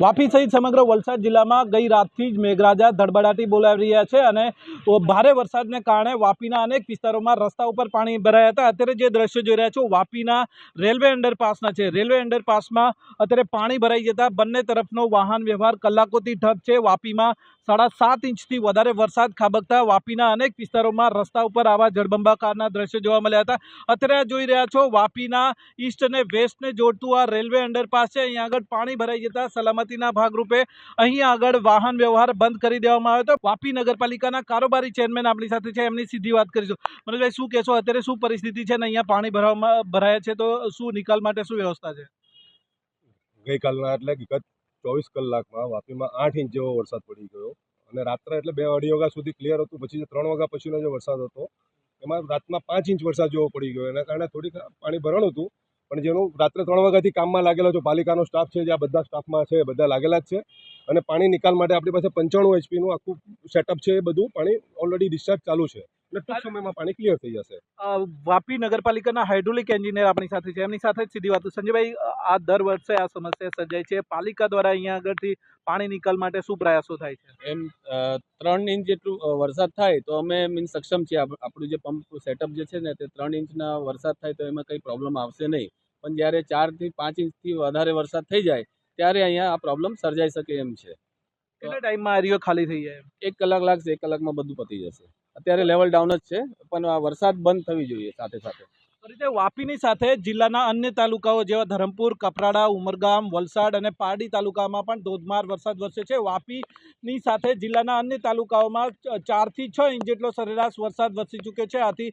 વાપી સહિત સમગ્ર વલસાડ જિલ્લામાં ગઈ રાતથી જ મેઘરાજા ધડબડાટી બોલાવી રહ્યા છે અને ભારે વરસાદને કારણે વાપીના અનેક વિસ્તારોમાં રસ્તા ઉપર પાણી ભરાયા હતા. અત્યારે જે દ્રશ્યો જોઈ રહ્યા છો, વાપીના રેલવે અંડરપાસના છે. રેલવે અંડરપાસમાં અત્યારે પાણી ભરાઈ જતા બંને તરફનો વાહન વ્યવહાર કલાકોથી ઠપ છે. વાપીમાં સાડા સાત ઇંચથી વધારે વરસાદ ખાબકતા વાપીના અનેક વિસ્તારોમાં રસ્તા ઉપર આવા જળબંબાકારના દ્રશ્યો જોવા મળ્યા હતા. અત્યારે જોઈ રહ્યા છો, વાપીના ઈસ્ટ અને વેસ્ટને જોડતું આ રેલવે અંડરપાસ છે. અહીંયા આગળ પાણી ભરાઈ જતા સલામતીના ભાગરૂપે અહીં આગળ વાહન વ્યવહાર બંધ કરી દેવામાં આવ્યો હતો. વાપી નગરપાલિકાના કારોબારી ચેરમેન આપણી સાથે છે, એમની સીધી વાત કરીશું. મનોજભાઈ, શું કહેશો? અત્યારે શું પરિસ્થિતિ છે ને અહીંયા પાણી ભરવામાં ભરાયા છે તો શું નિકાલ માટે શું વ્યવસ્થા છે? ગઈકાલના એટલે ગત ચોવીસ કલાકમાં વાપીમાં આઠ ઇંચ જેવો વરસાદ પડી ગયો અને રાત્રે એટલે બે અઢી વાગ્યા સુધી ક્લિયર હતું. પછી જે ત્રણ વાગ્યા પછીનો જે વરસાદ હતો, એમાં રાતના પાંચ ઇંચ વરસાદ જેવો પડી ગયો. એના કારણે થોડીક પાણી ભરણ હતું. પણ જેનું રાત્રે ત્રણ વાગ્યાથી કામમાં લાગેલો છે, પાલિકાનો સ્ટાફ છે, જે આ બધા સ્ટાફમાં છે બધા લાગેલા જ છે. અને પાણી નિકાલ માટે આપણી પાસે પંચાણું એચપીનું આખું સેટઅપ છે એ બધું પાણી ઓલરેડી ડિસ્ચાર્જ ચાલુ છે. અને ટૂંક સમયમાં પાણી ક્લિયર થઈ જશે. વાપી નગરપાલિકાના હાઇડ્રોલિક એન્જિનિયર આપણી સાથે છે. એમની સાથે જ સીધી વાત. સંજયભાઈ આ દર વર્ષે આ સમસ્યા સર્જાય છે. પાલિકા દ્વારા અહીંયા આગળથી પાણી નિકાલ માટે શું પ્રયાસો થાય છે? એમ ત્રણ ઇંચ જેટલું વરસાદ થાય તો અમે મીન સક્ષમ છીએ. આપણું જે પંપ સેટઅપ જે છે ને તે ત્રણ ઇંચના વરસાદ થાય તો એમાં કંઈ પ્રોબ્લેમ આવશે નહીં. પણ જ્યારે ચારથી પાંચ ઇંચથી વધારે વરસાદ થઈ જાય ત્યારે અહીંયા આ પ્રોબ્લેમ સર્જાઈ શકે એમ છે. કેટલા ટાઈમમાં એરિયો ખાલી થઈ જાય એક કલાક લાગશે એક કલાકમાં બધું પતી જશે. અત્યારે લેવલ ડાઉન જ છે પણ આ વરસાદ બંધ થવી જોઈએ સાથે સાથે. રીતે વાપીની સાથે જિલ્લાના અન્ય તાલુકાઓ જેવા ધરમપુર, કપરાડા, ઉમરગામ, વલસાડ અને પારડી તાલુકામાં પણ ધોધમાર વરસાદ વરસે છે. વાપીની સાથે જિલ્લાના અન્ય તાલુકાઓમાં ચારથી છ ઇંચ જેટલો સરેરાશ વરસાદ વરસી ચૂક્યો છે. આથી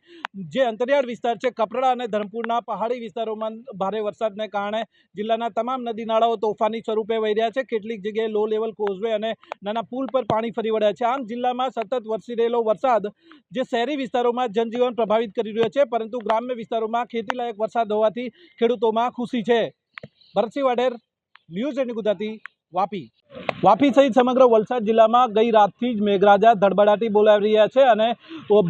જે અંતરિયાળ વિસ્તાર છે, કપરાડા અને ધરમપુરના પહાડી વિસ્તારોમાં ભારે વરસાદને કારણે જિલ્લાના તમામ નદી નાળાઓ તોફાની સ્વરૂપે વહી રહ્યા છે. કેટલીક જગ્યાએ લો લેવલ કોઝવે અને નાના પુલ પર પાણી ફરી વળ્યા છે. આમ જિલ્લામાં સતત વરસી રહેલો વરસાદ જે શહેરી વિસ્તારોમાં જનજીવન પ્રભાવિત કરી રહ્યો છે, પરંતુ ગ્રામ્ય વિસ્તારોમાં ખેતીલાયક વરસાદ હોવાથી ખેડૂતોમાં ખુશી છે. ભરતસિંહ વાડેર ન્યૂઝ એની ગુજરાતી વાપી. વાપી સહિત સમગ્ર વલસાડ જિલ્લામાં ગઈ રાતથી જ મેઘરાજા ધડબડાટી બોલાવી રહ્યા છે અને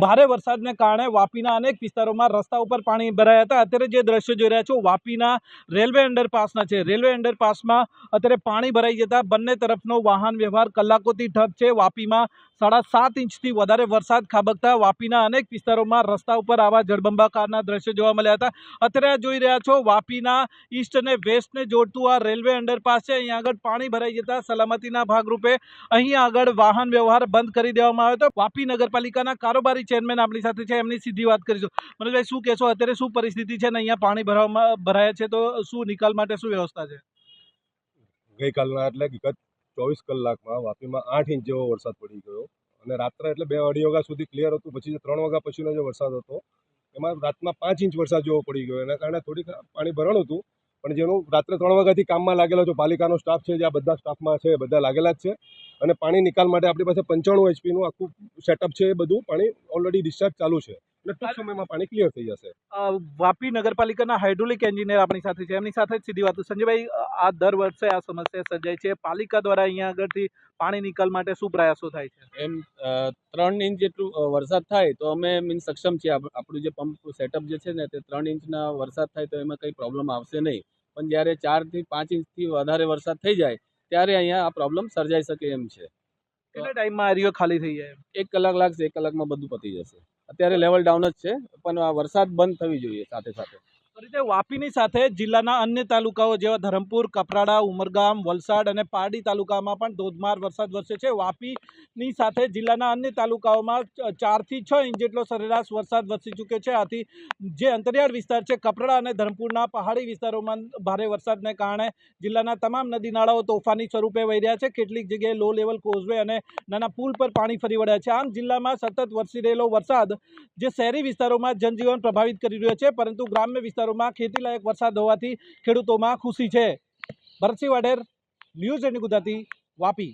ભારે વરસાદને કારણે વાપીના અનેક વિસ્તારોમાં રસ્તા ઉપર પાણી ભરાયા હતા. અત્યારે જે દ્રશ્યો જોઈ રહ્યા છો, વાપીના રેલવે અંડરપાસના છે. રેલવે અંડરપાસમાં અત્યારે પાણી ભરાઈ જતા બંને તરફનો વાહન વ્યવહાર કલાકોથી ઠપ છે. વાપીમાં સાડા સાત ઇંચથી વધારે વરસાદ ખાબકતા વાપીના અનેક વિસ્તારોમાં રસ્તા ઉપર આવા જળબંબાકારના દ્રશ્યો જોવા મળ્યા હતા. અત્યારે જોઈ રહ્યા છો, વાપીના ઈસ્ટ અને વેસ્ટને જોડતું આ રેલવે અંડરપાસ છે. અહીંયા આગળ પાણી ભરાઈ જતા સલામતીના ભાગરૂપે અહીં આગળ વાહન વ્યવહાર બંધ કરી દેવામાં આવ્યો હતો. વાપી નગરપાલિકાના કારોબારી ચેરમેન આપણી સાથે છે, એમની સીધી વાત કરીશું. મનોજભાઈ, શું કહેશો? અત્યારે શું પરિસ્થિતિ છે ને અહીંયા પાણી ભરવામાં ભરાયા છે તો શું નિકાલ માટે શું વ્યવસ્થા છે? ગઈકાલના એટલે ગત ચોવીસ કલાકમાં વાપીમાં આઠ ઇંચ જેવો વરસાદ પડી ગયો અને રાત્રે એટલે બે અઢી વાગ્યા સુધી ક્લિયર હતું. પછી ત્રણ વાગ્યા પછીનો જે વરસાદ હતો, એમાં રાતના પાંચ ઇંચ વરસાદ જેવો પડી ગયો. એના કારણે થોડીક પાણી ભરણ હતું. પણ જેનું રાત્રે ત્રણ વાગ્યાથી કામમાં લાગેલો છે પાલિકાનો સ્ટાફ છે જે આ બધા સ્ટાફમાં છે બધા લાગેલા જ છે. અને પાણી નિકાલ માટે આપણી પાસે પંચાણું એચપીનું આખું સેટઅપ છે એ બધું પાણી ઓલરેડી ડિસ્ચાર્જ ચાલુ છે. એટલે ટૂંક સમયમાં પાણી ક્લિયર થઈ જશે. વાપી નગરપાલિકાના હાઇડ્રોલિક એન્જિનિયર આપણી સાથે છે. એમની સાથે જ સીધી વાત. સંજયભાઈ આ દર વર્ષે આ સમસ્યા સર્જાય છે. પાલિકા દ્વારા અહીંયા આગળથી પાણી નિકાલ માટે શું પ્રયાસો થાય છે? એમ ત્રણ ઇંચ જેટલું વરસાદ થાય તો અમે મીન્સ સક્ષમ છીએ. આપણું જે પંપ સેટઅપ જે છે ને તે ત્રણ ઇંચના વરસાદ થાય તો એમાં કંઈ પ્રોબ્લેમ આવશે નહીં. પણ જ્યારે ચારથી પાંચ ઇંચથી વધારે વરસાદ થઈ જાય ત્યારે અહીંયા આ પ્રોબ્લેમ સર્જાઈ શકે એમ છે. કેટલા ટાઈમમાં એરિયો ખાલી થઈ જાય એક કલાક લાગશે એક કલાકમાં બધું પતી જશે. અત્યારે લેવલ ડાઉન જ છે પણ આ વરસાદ બંધ થવી જોઈએ સાથે સાથે. વાપીની સાથે જિલ્લાના અન્ય તાલુકાઓ જેવા ધરમપુર, કપરાડા, ઉમરગામ, વલસાડ અને પારડી તાલુકામાં પણ ધોધમાર વરસાદ વરસે છે. વાપીની સાથે જિલ્લાના અન્ય તાલુકાઓમાં ચારથી છ ઇંચ જેટલો સરેરાશ વરસાદ વરસી ચૂક્યો છે. આથી જે અંતરિયાળ વિસ્તાર છે, કપરાડા અને ધરમપુરના પહાડી વિસ્તારોમાં ભારે વરસાદને કારણે જિલ્લાના તમામ નદી નાળાઓ તોફાની સ્વરૂપે વહી રહ્યા છે. કેટલીક જગ્યાએ લો લેવલ કોઝવે અને નાના પુલ પર પાણી ફરી વળ્યા છે. આમ જિલ્લામાં સતત વરસી રહેલો વરસાદ જે શહેરી વિસ્તારોમાં જનજીવન પ્રભાવિત કરી રહ્યો છે, પરંતુ ગ્રામ્ય વિસ્તારોમાં ખેતીલાયક વરસાદ હોવાથી ખેડૂતોમાં ખુશી છે. Bharatsinh Vader news and Gujarati Vapi.